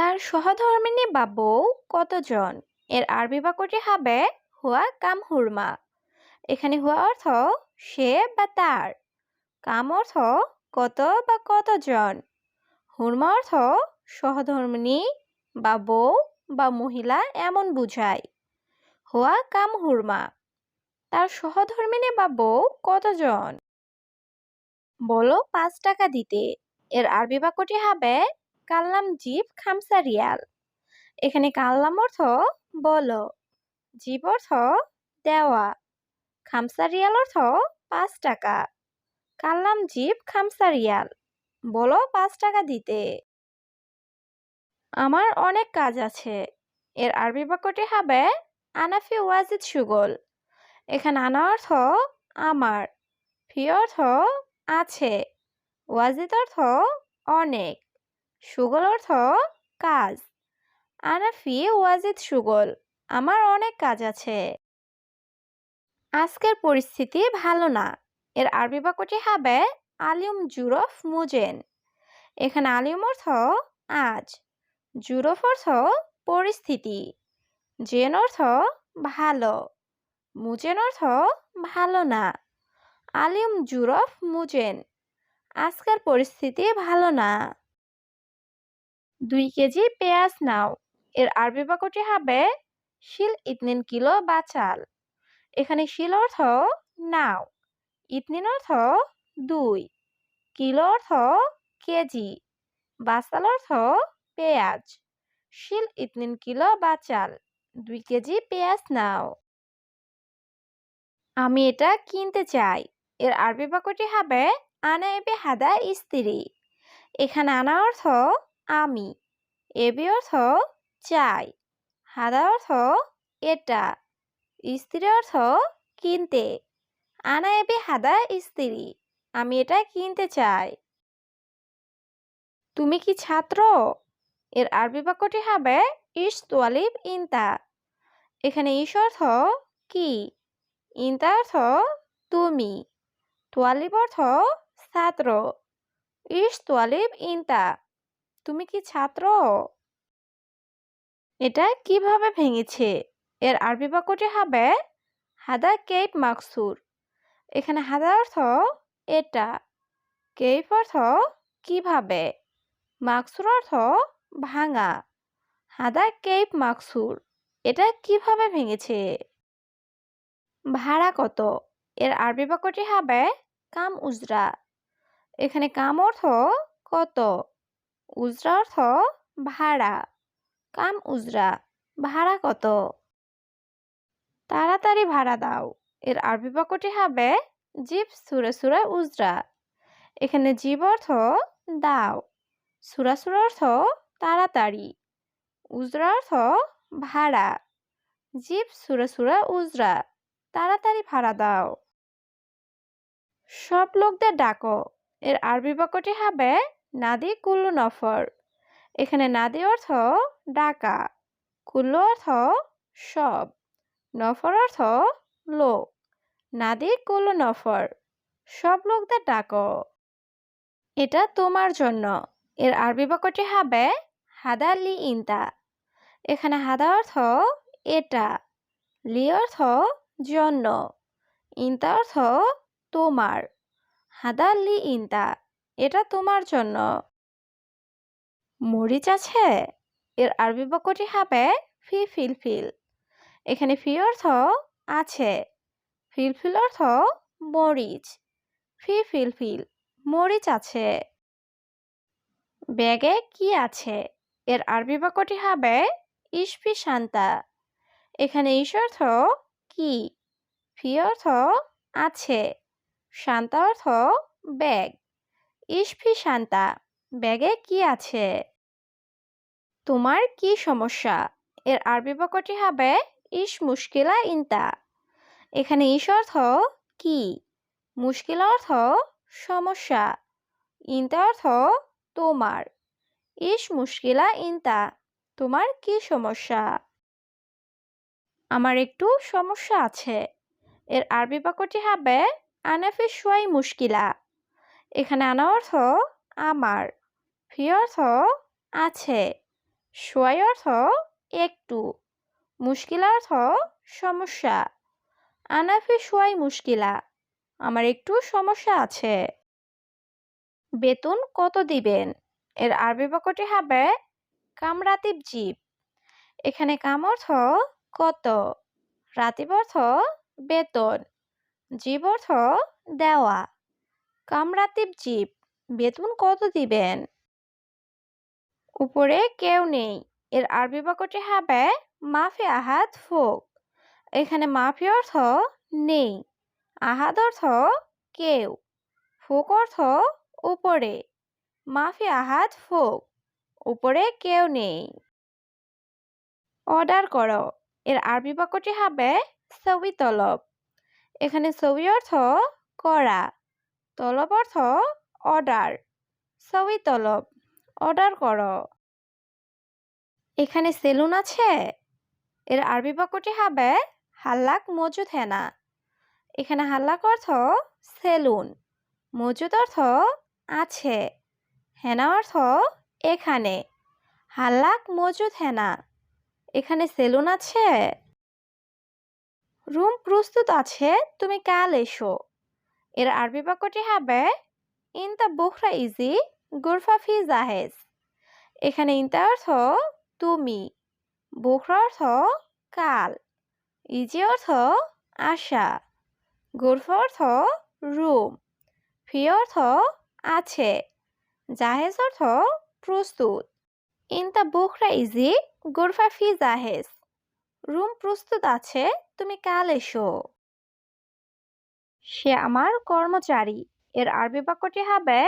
তার সহধর্মিণী বা বউ কতজন? এর আরবি বাক্যটি হবে, হুয়া কাম হুরমা। এখানে হুয়া অর্থ, সে বা তার। কাম অর্থ, কত বা কতজন? হুরমা অর্থ সহধর্মিণী বা বউ বা মহিলা এমন বুঝায়। হুয়া কাম হুরমা। তার সহধর্মিণী বা বউ কতজন? বলো পাঁচ টাকা দিতে। এর আরবি বাক্যটি হবে কাল্লাম জিপ খামসা রিয়াল। এখানে কাল্লাম অর্থ বলো জিপ অর্থ দেওয়া। খামসা রিয়াল অর্থ পাঁচ টাকা। কাল্লাম জিপ খামসা রিয়াল, বলো পাঁচ টাকা দিতে। আমার অনেক কাজ আছে। এর আরবি বাক্যটি হবে আনাফি ওয়াজিদ সুগল। এখানে আনা অর্থ আমার, ফি অর্থ আছে, ওয়াজিদ অর্থ অনেক। সুগল অর্থ কাজ। আনাফি ওয়াজিদ সুগল, আমার অনেক কাজ আছে। আজকের পরিস্থিতি ভালো না। এর আরবি বাক্যটি হবে আলিম জুরফ মুজেন। এখানে আলিম অর্থ আজ, জুরফ অর্থ পরিস্থিতি। জেন অর্থ ভালো, মুজেন অর্থ ভালো না। আলিম জুরফ মুজেন, আজকের পরিস্থিতি ভালো না। দুই কেজি পেঁয়াজ নাও। এর আরবি বাক্যটি হবে, শিল ইতনিন কিলো বা চাল। এখানে শিল অর্থ নাও। ইতনিন অর্থ দুই। কিলো অর্থ কেজি। বাসাল অর্থ পেঁয়াজ। শিল ইতনিন কিলো বা চাল। দুই কেজি পেঁয়াজ নাও। আমি এটা কিনতে চাই। এর আরবি বাক্যটি হবে, আনা এবে হাদা স্ত্রী এখানে আনা অর্থ আমি। এবি অর্থ চাই, হাদা অর্থ এটা, স্ত্রী অর্থ কিনতে। আনা এবি হাদা স্ত্রী, আমি এটা কিনতে চাই। তুমি কি ছাত্র? এর আরবি বাক্যটি হবে ইস তোয়ালিব ইনতা। এখানে ইস অর্থ কি? ইনতা অর্থ তুমি। তোয়ালিব অর্থ ছাত্র। ইস তোয়ালিব ইনতা। তুমি কি ছাত্র? এটা কীভাবে ভেঙেছে? এর আরবি বাক্যটি হবে হাদা কেপ মাকসুর। এখানে হাদা অর্থ এটা। কেপ অর্থ কীভাবে? মাকসুর অর্থ ভাঙা। হাদা কেপ মাকসুর। এটা কীভাবে ভেঙেছে? ভাড়া কত? এর আরবি বাক্যটি হবে কাম উজরা। এখানে কাম অর্থ কত? উজরা অর্থ ভাড়া। কাম উজরা, ভাড়া কত? তাড়াতাড়ি ভাড়া দাও। এর আরবি বাক্যটি হবে জিপ সুরে সুরে উজরা। এখানে জীব অর্থ দাও, সুরা সুরা অর্থ তাড়াতাড়ি। উজরা অর্থ ভাড়া জিপ সুরে সুরে উজরা। তাড়াতাড়ি ভাড়া দাও। সব লোকদের ডাকো। এর আরবি বাক্যটি হবে নাদি কুল্লু নফর। এখানে নাদি অর্থ ডাকা, কুল্লু অর্থ সব, নফর অর্থ লোক। নাদি কুল্লু নফর, সব লোকদের ডাকো। এটা তোমার জন্য। এর আরবি বাক্যটি হবে হাদা লি ইনতা। এখানে হাদা অর্থ এটা, লি অর্থ জন্য, ইন্তা অর্থ তোমার। হাদা লি ইনতা। এটা তোমার জন্য। মরিচ আছে? এর আরবি বাক্যটি হবে ফি ফিলফিল এখানে ফি অর্থ আছে। ফিলফিল অর্থ মরিচ। ফি ফিলফিল মরিচ আছে। ব্যাগে কি আছে? এর আরবি বাক্যটি হবে ইসফি শান্তা। এখানে ইস অর্থ কি? ফি অর্থ আছে। শান্তা অর্থ ব্যাগ। ইসফি শান্তা, ব্যাগে কি আছে? তোমার কি সমস্যা? এর আরবি বাক্যটি হবে ইস মুশকিলা ইনতা। এখানে ইস অর্থ কি? মুশকিল অর্থ সমস্যা। ইনতা অর্থ তোমার। ইস মুশকিলা ইনতা, তোমার কি সমস্যা? আমার একটু সমস্যা আছে। এর আরবি বাক্যটি হবে আনাফি সোয়াই মুশকিলা। এখানে আনা অর্থ আমার। ফি অর্থ আছে। সোয়াই অর্থ একটু। মুশকিল অর্থ সমস্যা। আনাফি সোয়াই মুশকিলা। আমার একটু সমস্যা আছে। বেতন কত দিবেন? এর আরবি বাক্যটি হবে কামরাতিব জীব। এখানে কাম অর্থ কত? রাতিব অর্থ বেতন। জীব অর্থ দেওয়া। কামরাতিব জীব বেতন কত দিবেন? উপরে কেউ নেই। এর আরবি বাক্যটি হবে, মাফি আহাদ ফোক। এখানে মাফি অর্থ নেই, আহাদ অর্থ কেউ, ফোক অর্থ উপরে, মাফি আহাদ ফোক। উপরে কেউ নেই। অর্ডার করো। এর আরবি বাক্যটি হবে সবি তলব। এখানে সবি অর্থ করা। তলব অর্থ অর্ডার। সবি তলব, অর্ডার করো। এখানে সেলুন আছে? এর আরবি বাক্যটি হবে, হাল্লাক মজুদ হেনা। এখানে হাল্লাক অর্থ সেলুন, মজুদ অর্থ আছে, হেনা অর্থ এখানে। হাল্লাক মজুদ হেনা। এখানে সেলুন আছে? রুম প্রস্তুত আছে, তুমি কাল এসো। এর আরবি বাক্যটি হবে ইনতা বুখরা ইজি গুরফা ফি জাহেজ এখানে ইনতা অর্থ তুমি বুখরা অর্থ কাল ইজি অর্থ আশা গুরফা অর্থ রুম ফি অর্থ আছে জাহেজ অর্থ প্রস্তুত ইনতা বুখরা ইজি গুরফা ফি জাহেজ রুম প্রস্তুত আছে তুমি কাল এসো সে আমার কর্মচারী। এর আরবি বাক্যটি হবে,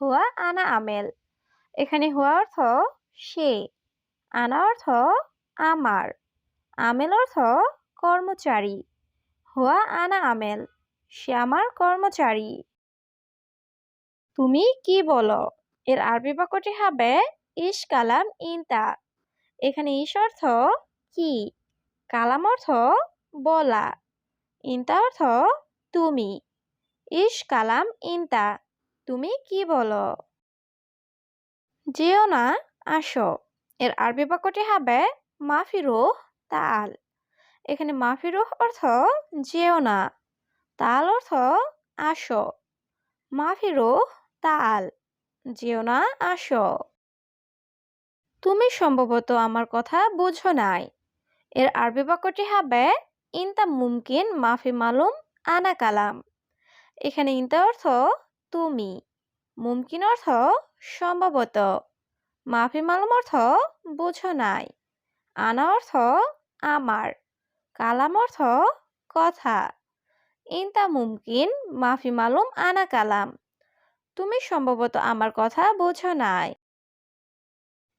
হুয়া আনা আমেল। এখানে হুয়া অর্থ, সে। আনা অর্থ, আমার। আমেল অর্থ, কর্মচারী। হুয়া আনা আমেল, সে আমার কর্মচারী। তুমি কি বলো? এর আরবি বাক্যটি হবে ইস কালাম ইনতা। এখানে ইস অর্থ, কি? কালাম অর্থ, বলা। ইনতা অর্থ তুমি। ইস কালাম ইনতা, তুমি কি বলো? যেও না, আসো। এর আরবি বাক্যটি হবে মাফিরুহ তাল। এখানে মাফিরুহ অর্থ যেও না, তাল অর্থ আসো। মাফিরুহ তাল, যেও না, আসো। তুমি সম্ভবত আমার কথা বুঝো নাই। এর আরবি বাক্যটি হবে ইনতা মুমকিন মাফি মালুম আনা কালাম। এখানে ইনতা অর্থ তুমি, মুমকিন অর্থ সম্ভবত, মাফি মালুম অর্থ বুঝো নাই, আনা অর্থ আমার, কালাম অর্থ কথা, ইনতা মুমকিন, মাফি মালুম, আনা কালাম, তুমি সম্ভবত আমার কথা বোঝো নাই।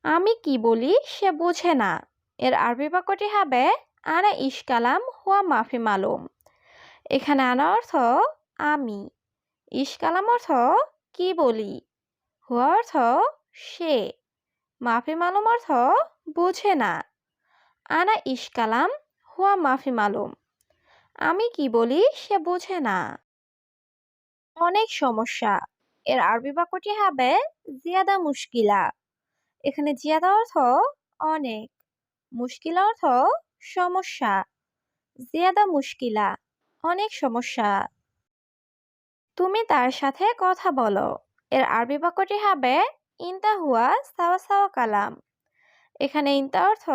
আমি কি বলি সে বোঝে না, এর আরবি বাক্যটি হবে, আনা ইশকালাম হুয়া মাফি মালুম। এখানে আনা অর্থ আমি। ইশকালাম অর্থ কি বলি? হুয়া অর্থ সে। মাফি মালুম অর্থ বোঝে না। আনা ইশকালাম হুয়া মাফি মালুম। আমি কি বলি সে বোঝে না। অনেক সমস্যা। এর আরবি বাক্যটি হবে জিয়াদা মুশকিলা। এখানে জিয়াদা অর্থ অনেক। মুশকিলা অর্থ সমস্যা। জিয়াদা মুশকিলা। অনেক সমস্যা। তুমি তার সাথে কথা বলো। এর আরবি বাক্যটি হবে ইনতা হুয়া সাওয়া সাওয়া কালাম এখানে ইনতা অর্থ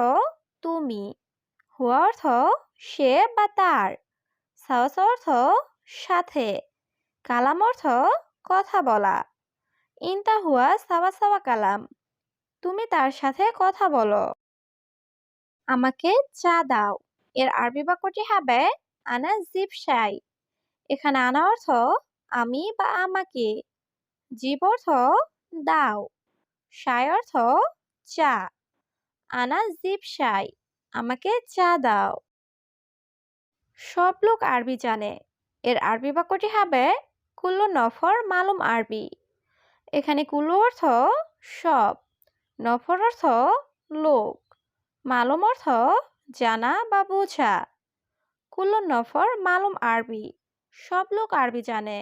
তুমি হুয়া অর্থ সে বা তার সাওয়া অর্থ সাথে কালাম অর্থ কথা বলা ইনতা হুয়া সাওয়া সাওয়া কালাম তুমি তার সাথে কথা বলো আমাকে চা দাও এর আরবি বাক্যটি হবে আনা জিব শাই এখানে আনা অর্থ আমি বা আমাকে। জীব অর্থ দাও। শাই অর্থ চা। আনা জিব শাই আমাকে চা দাও। সব লোক আরবি জানে। এর আরবি বাক্যটি হবে কুল্লু নফর মালুম আরবি। এখানে কুল্লু অর্থ সব, নফর অর্থ লোক। মালুম অর্থ জানা বা বোঝা। কুল্লু নফর মালুম আরবি। সব লোক আরবি জানে।